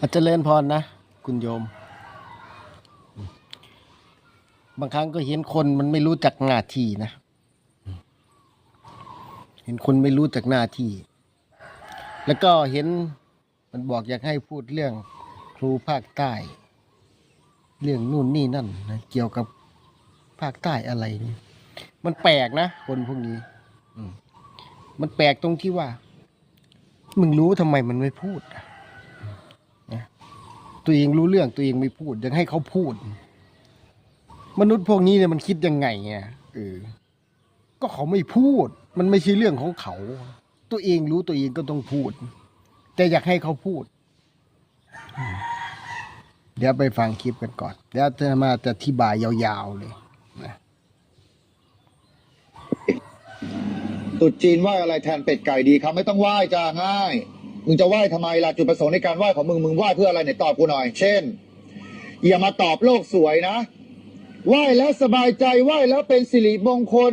อาจจะเริญพรนะ คุณโยม บางครั้งก็เห็นคนมันไม่รู้จักหน้าที่นะ เห็นคนไม่รู้จักหน้าที่ แล้วก็เห็นมันบอกอยากให้พูดเรื่องครูภาคใต้ เรื่องนู่นนี่นั่นนะเกี่ยวกับภาคใต้อะไรนี่มันแปลกนะ คนพวกนี้มันแปลกตรงที่ว่า มึงรู้ทำไมมันไม่พูดอะ ตัวเองรู้เรื่องตัวเองไม่พูด ยังให้เขาพูด มนุษย์พวกนี้เนี่ยมันคิดยังไงอะเออก็เขาไม่พูด มันไม่ใช่เรื่องของเขา ตัวเองรู้ตัวเองก็ต้องพูด แต่อยากให้เขาพูด เดี๋ยวไปฟังคลิปกันก่อน เดี๋ยวจะมาจะอธิบายยาวๆเลยนะตรุษจีนไหวอะไรแทนเป็ดไก่ดีครับไม่ต้องไหว้จ้าง่าย มึงจะไหว้ทำไมล่ะจุดประสงค์ในการไหว้ของมึงมึงไหว้เพื่ออะไรไหนตอบกูหน่อย เช่น อย่ามาตอบโลกสวยนะไหว้แล้วสบายใจไหว้แล้วเป็นสิริมงคล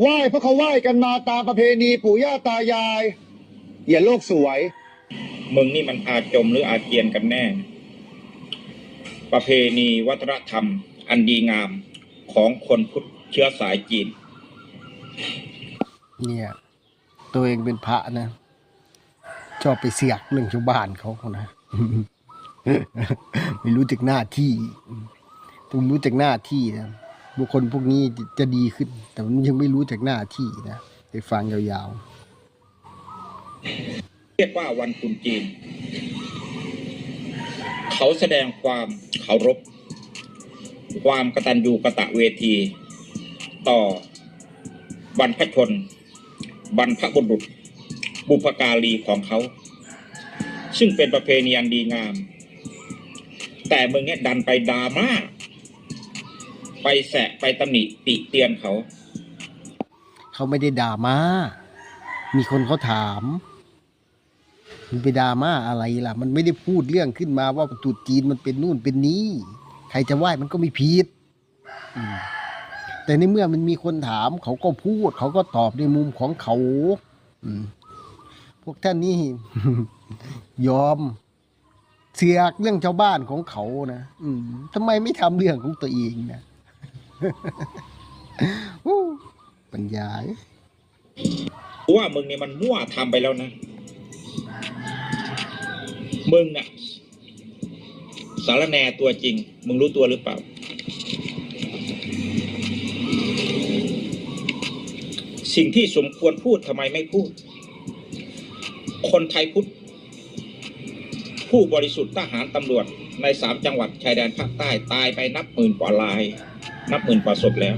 ไหว้เพราะเขาไหว้กันมาตามประเพณีปู่ย่าตายาย อย่าโลกสวย มึงนี่มันอาจมหรืออาเจียนกันแน่ ประเพณีวัฒนธรรม อันดีงามของคนพุทธเชื้อสายจีน เนี่ย ตัวเองเป็นพระนะ ชอบไปเสียกเรื่องชาวบ้านเขานะไม่รู้จักหน้าที่ต้องรู้จักหน้าที่นะบุคคลพวกนี้จะดีขึ้น แต่มันยังไม่รู้จักหน้าที่นะไปฟังยาวๆ เรียกว่าวันคุณจีน เขาแสดงความเคารพ ความกตัญญูกะตะเวที ต่อบรรพชน บรรพบุรุษ บุพการีของเขา ซึ่งเป็นประเพณีอันดีงาม แต่มึงเนี่ยดันไปดราม่าไปแสะไปตำหนิติเตียนเขา เขาไม่ได้ด่ามา มีคนเขาถาม มันไปด่ามาอะไรล่ะ มันไม่ได้พูดเรื่องขึ้นมาว่าตรุษจีนมันเป็นนู่นเป็นนี้ ใครจะไหว้มันก็ไม่ผิดอืมแต่ในเมื่อมันมีคนถาม เขาก็พูด เขาก็ตอบในมุมของเขา อืม วกท่านนี่ยอม เสือกเรื่องชาวบ้านของเขานะอืมทำไมไม่ทำเรื่องของตัวเองนะปัญญาว่ามึงเนี่ยมันมั่วทำไปแล้วนะมึงอะสารแหนตัวจริง มึงรู้ตัวหรือเปล่า สิ่งที่สมควรพูดทำไมไม่พูด คนไทยพุทธผู้บริสุทธิ์ทหารตำรวจในสามจังหวัดชายแดนภาคใต้ตายไปนับหมื่นกว่าลาย นับหมื่นกว่าศพแล้ว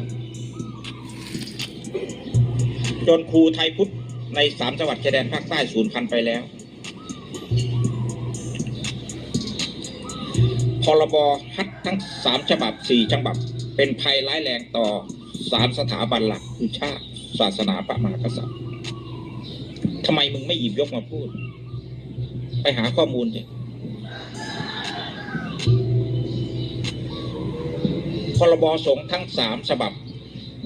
จนครูไทยพุทธในสามจังหวัดชายแดนภาคใต้สูญพันธุ์ไปแล้วพรบฮัดทั้งสามฉบับสี่ฉบับ เป็นภัยร้ายแรงต่อสามสถาบันหลักคือชาติ ศาสนาพระมหากษัตริย์ ทำไมมึงไม่หยิบยกมาพูด ไปหาข้อมูลสิพรบสงฆ์ทั้งสามฉบับ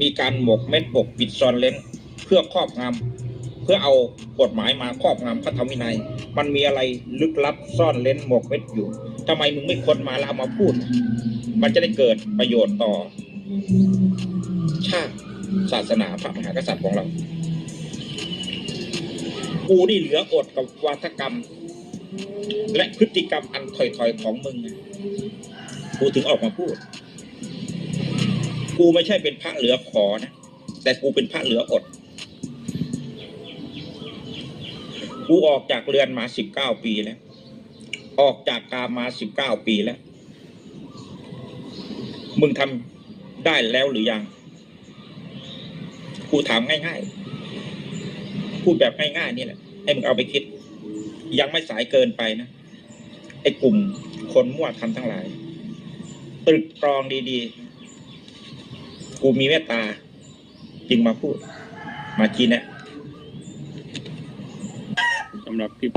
มีการหมกเม็ดปกปิดซ่อนเล้นเพื่อครอบงำเพื่อเอากฎหมายมาครอบงำพระธรรมวินัย มันมีอะไรลึกลับซ่อนเล้นหมกเม็ดอยู่ทำไมมึงไม่ค้นมาแล้วเอามาพูด มันจะได้เกิดประโยชน์ต่อ ชาติศาสนาพระมหากษัตริย์ของเรา กูนี่เหลืออดกับวาทกรรม และพฤติกรรมอันถอยๆของมึงกูถึงออกมาพูด กูไม่ใช่เป็นพระเหลือขอนะ แต่กูเป็นพระเหลืออด กูออกจากเรือนมาสิบเก้าปีแล้ว ออกจากกามาสิบเก้าปีแล้ว มึงทำได้แล้วหรือยัง กูถามง่ายๆพูดแบบง่ายๆนี่แหละ ให้มึงเอาไปคิด ยังไม่สายเกินไปนะไอ้กลุ่มคนมั่วทำทั้งหลายตรึกตรองดีๆ กูมีเมตตา จึงมาพูด มาจีแนะสำหรับคลิป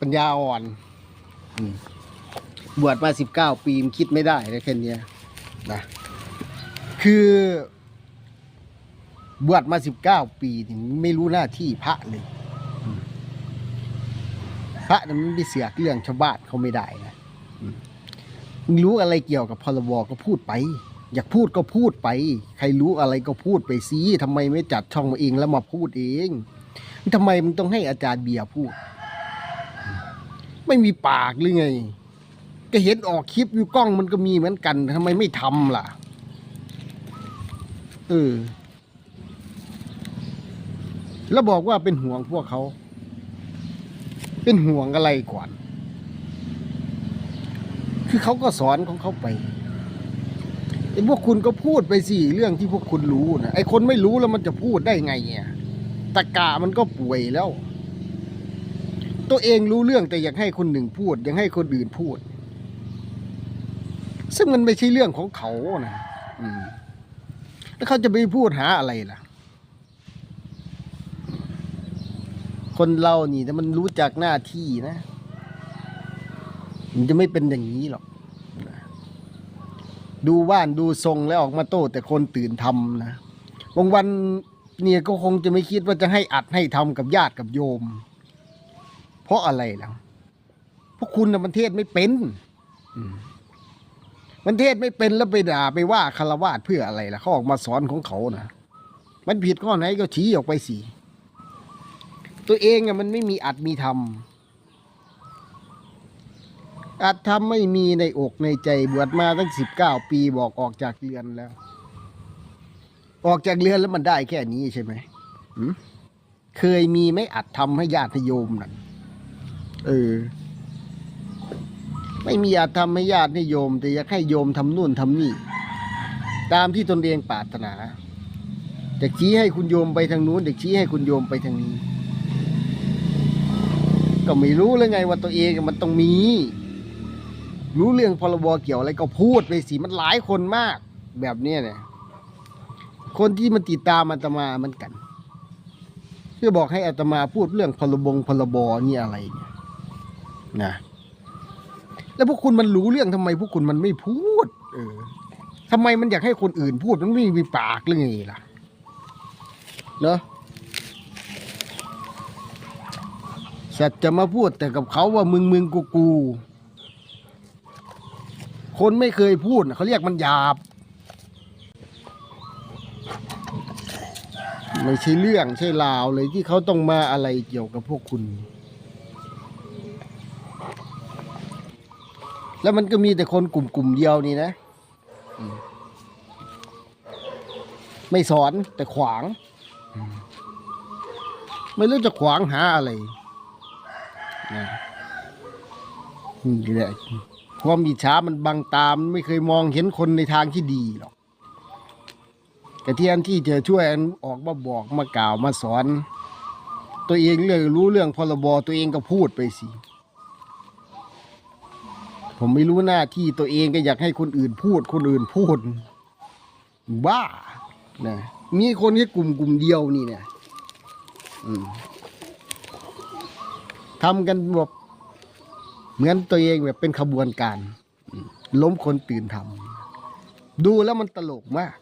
ปัญญาอ่อนอืมบวชมาสิบเก้าปีมันคิดไม่ได้นะแค่เนี้ยนะคือ บวชมาสิบเก้าปีนี่ไม่รู้หน้าที่พระเลยอืมพ ระนั้นมันไปเสือกเรื่องชาวบ้านเขาไม่ได้นะมึงรู้อะไรเกี่ยวกับพรบก็พูดไป อยากพูดก็พูดไป ใครรู้อะไรก็พูดไปสิทำไมไม่จัดช่องมาเองแล้วมาพูดเองทำไมมึงต้องให้อาจารย์เบียร์พูด ไม่มีปากหรือไง ก็เห็นออกคลิปอยู่กล้องมันก็มีเหมือนกันทำไมไม่ทำล่ะเออแล้วบอกว่าเป็นห่วงพวกเขา เป็นห่วงอะไรก่อน คือเขาก็สอนของเขาไปไอ้พวกคุณก็พูดไปสิเรื่องที่พวกคุณรู้นะไอ้คนไม่รู้แล้วมันจะพูดได้ไงเนี่ยตะกามันก็ป่วยแล้ว ตัวเองรู้เรื่องแต่อยากให้คนหนึ่งพูด ยังให้คนอื่นพูด ซึ่งมันไม่ใช่เรื่องของเขานะอืมแล้วเขาจะไปพูดหาอะไรล่ะ คนเรานี่ถ้ามันรู้จักหน้าที่นะ มันจะไม่เป็นอย่างนี้หรอก ดูว่านดูทรงแล้วออกมาโต้แต่คนตื่นทำนะบางวันเนี่ยก็คงจะไม่คิดว่าจะให้อัดให้ทำกับญาติกับโยม เพราะอะไรล่ะพราะคุณนะมันเทศไม่เป็นมันเทศไม่เป็นแล้วไปด่าไปว่าคารวาสเพื่ออะไรล่ะเขาออกมาสอนของเขานะมันผิดข้อไหนก็ชี้ออกไปสิ ตัวเองอะมันไม่มีอัดมีธรรมอัดธรรมไม่มีในอกในใจบวชมาตั้งสิบเก้าปีบอกออกจากเรือนแล้ว ออกจากเรือนแล้วมันได้แค่นี้ใช่ไหมเคยมีไหมอัดทำให้ญาติโยมน่ะเออ ไม่มีอาจทำให้ญาติให้โยม แต่อยากให้โยมทำนู่นทำนี่ ตามที่ตนเองปรารถนาเด็กชี้ให้คุณโยมไปทางนู้นเด็กชี้ให้คุณโยมไปทางนี้ ก็ไม่รู้เลยไงว่าตัวเองมันต้องมี รู้เรื่องพรบเกี่ยวอะไรก็พูดไปสิมันหลายคนมาก แบบเนี้ยเนี่ยคนที่มันติดตามอาตมามือนกันเพื่อบอกให้อาตมาพูดเรื่องพรบงพรบนี่อะไรเนี่ยนะแล้วพวกคุณมันรู้เรื่องทำไม พวกคุณมันไม่พูด เออทำไมมันอยากให้คนอื่นพูดมันไม่มีปากหรือไงล่ะเนอะ สัตว์จะมาพูดแต่กับเขาว่ามึงมึงกูกู คนไม่เคยพูดเขาเรียกมันหยาบ ไม่ใช่เรื่องใช่ราวเลยที่เขาต้องมาอะไรเกี่ยวกับพวกคุณ แล้วมันก็มีแต่คนกลุ่มกลุ่มๆเดียวนี่นะ ไม่สอนแต่ขวาง ไม่รู้จะขวางหาอะไร นะนี่แหละความอิจฉามันบังตามไม่เคยมองเห็นคนในทางที่ดีหรอกกระเทียนที่จะช่วยออกมาบอกมากล่าวมาสอน ตัวเองเรื่องรู้เรื่องพรบตัวเองก็พูดไปสิผมไม่รู้หน้าที่ตัวเองก็อยากให้คนอื่นพูด คนอื่นพูด บ้านะมีคนแค่กลุ่มกลุ่มเดียวนี่เนี่ย อืม ทำกันแบบเหมือนตัวเองแบบเป็นขบวนการ ล้มคนตื่นทำดูแล้วมันตลกมาก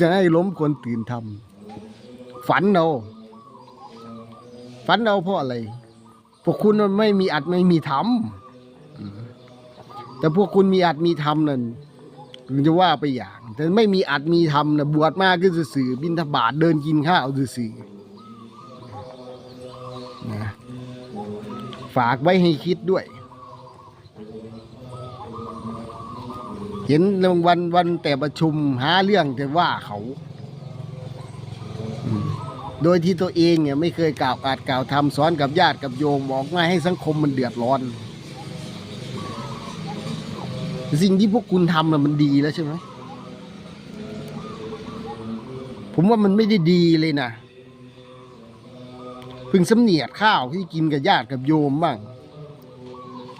จะให้ล้มคนตื่นทำฝันเอาฝันเอาเพราะอะไร พวกคุณมันไม่มีอัดไม่มีทำแต่พวกคุณมีอัดมีทำนั่น มันจะว่าไปอย่าง แต่ไม่มีอัดมีทำนะบวชมากก็สื่อบินทบาทเดินกินข้าวสื่อนะฝากไว้ให้คิดด้วย เห็นวันวันแต่ประชุมหาเรื่องแต่ว่าเขา โดยที่ตัวเองเนี่ยไม่เคยกล่าวอาจกล่าวทำสอนกับญาติกับโยมบอกง่ายให้สังคมมันเดือดร้อน สิ่งที่พวกคุณทำน่ะมันดีแล้วใช่ไหมผมว่ามันไม่ได้ดีเลยนะพึงสำเนียดข้าวที่กินกับญาติกับโยมบ้าง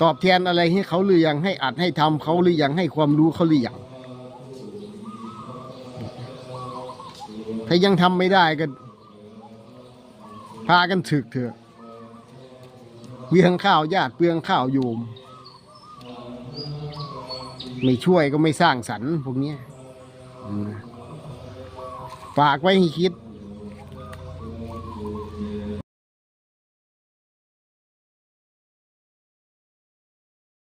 ตอบแทนอะไรให้เขาหรือยังให้อัดให้ทำเขาหรือยังให้ความรู้เขาหรือยังถ้ายังทำไม่ได้ก็พากันถึกเถอะเปลืองข้าวญาติเปลืองข้าวโยม ไม่ช่วยก็ไม่สร้างสรรค์พวกนี้ฝากไว้ให้คิด